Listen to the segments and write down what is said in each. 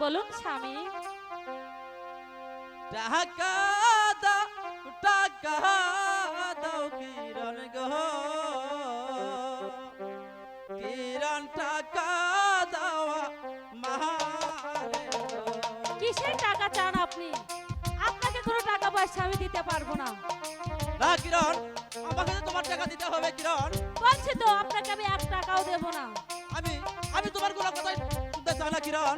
বলুন স্বামী। টাকা দাও টাকা দাও কিরণ গো। কিরণ টাকা দাওয়া মারে গো। কিসের টাকা চান আপনি? পয়সা আমি দিতে পারব না। না কিরণ আমাকে তো তোমার টাকা দিতে হবে কিরণ। বলছি তো আপনাকে আমি এক টাকাও দেবো না। আমি আমি তোমার কোনো কথাই শুনতে চাই না কিরণ।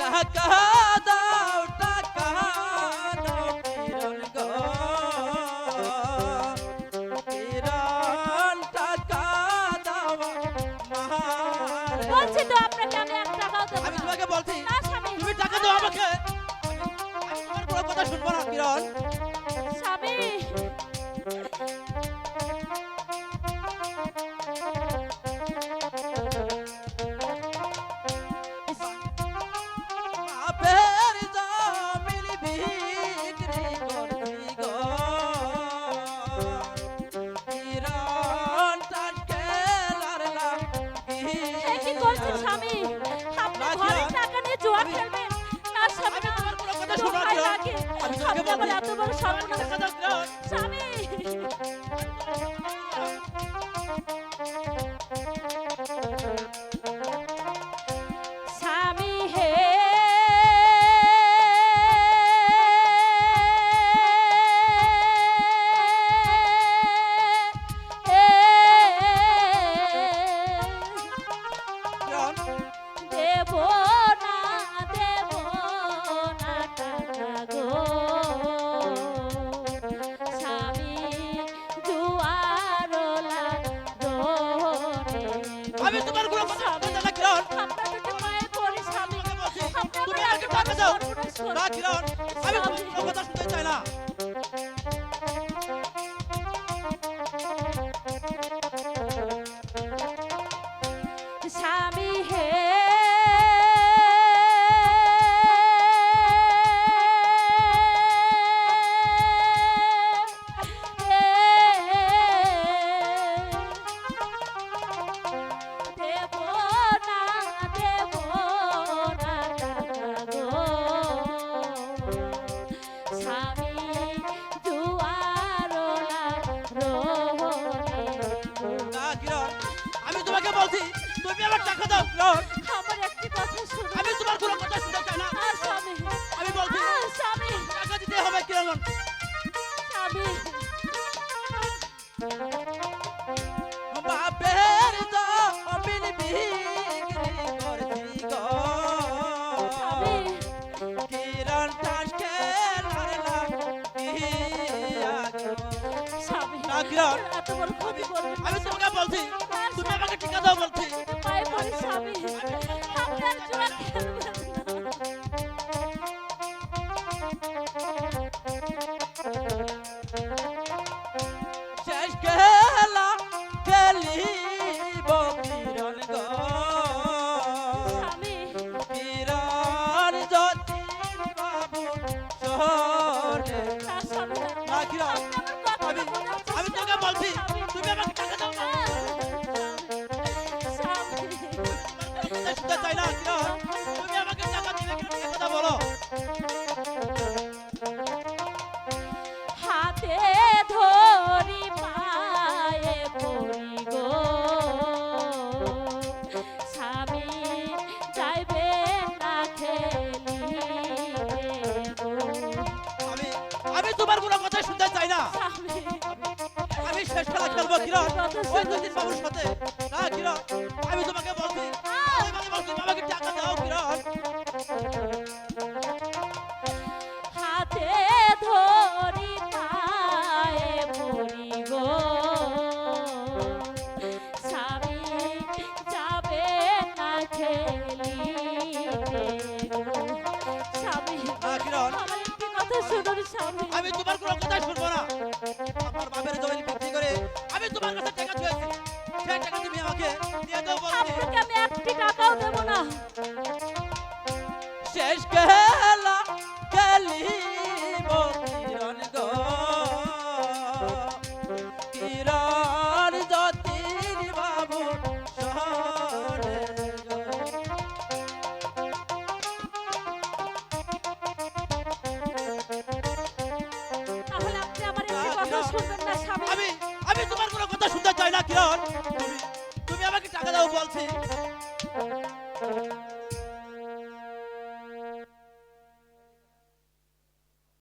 টাকা বলছি তো আপনাকে আমি এক টাকাও দেব আমি তোমাকে বলছি না স্বামী। তুমি টাকা দাও আমাকে। আমি তোমার কোনো কথা শুনব না কিরণ। স্বামী। কিরণ। লাগে। এত বড় সর্বনাশ স্বামী! স্বামী না কিরণ আমি কথা শুনতে চাই না। তোমাকে বলছি তুমি আমার টাকা দাও আমার একটি কথা শুনুন আমি তোমার কোনো কথা শুনতে চাই না। আর স্বামী আমি বলছি স্বামী। টাকা দিতে হবে কিরণ স্বামী। বাপের জমিন বিক্রি করছি গো। কিরণ টাকে কিরণ। আমি তোমাকে বলছি তুমি আমাকে শুনতে চাই না তুমি আমাকে টাকা দিবে কথা বলো হাতে ধরি পায়ে পড়ি গো। স্বামী যাইবে না আমি আমি তোমার কোনো কথা শুনতে চাই না। আমি শেষ খেলা খেলব কিরণ? ওই জ্যোতির বাবুর সাথে। না কিরণ? আমি তোমাকে বলছি বলছি আমাকে টাকা দাও কিরণ হাতে ধরি পায়ে পড়ি গো স্বামী যাবে না খেলিবে স্বামী আমার একটি কথা শুনুন স্বামী। আমি তোমার কোনো কথা শুনব না। আমার বাপের জমি বিক্রি করে আমি তোমার কাছে টাকা ছুঁয়েছি সেই টাকা তুমি আমাকে দিয়ে দাও বলছি আপনাকে আমি একটি টাকাও দেবো না। শেষ খেলা খেলিব কিরণ গো। কিরণ যতীন বাবু গো। তাহলে আপনি আমার একটি কথা শুনবেন না স্বামী। আমি আমি তোমার কোনো কথা শুনতে চাই না কিরণ। তুমি তুমি আমাকে টাকা দাও বলছি। Thank you.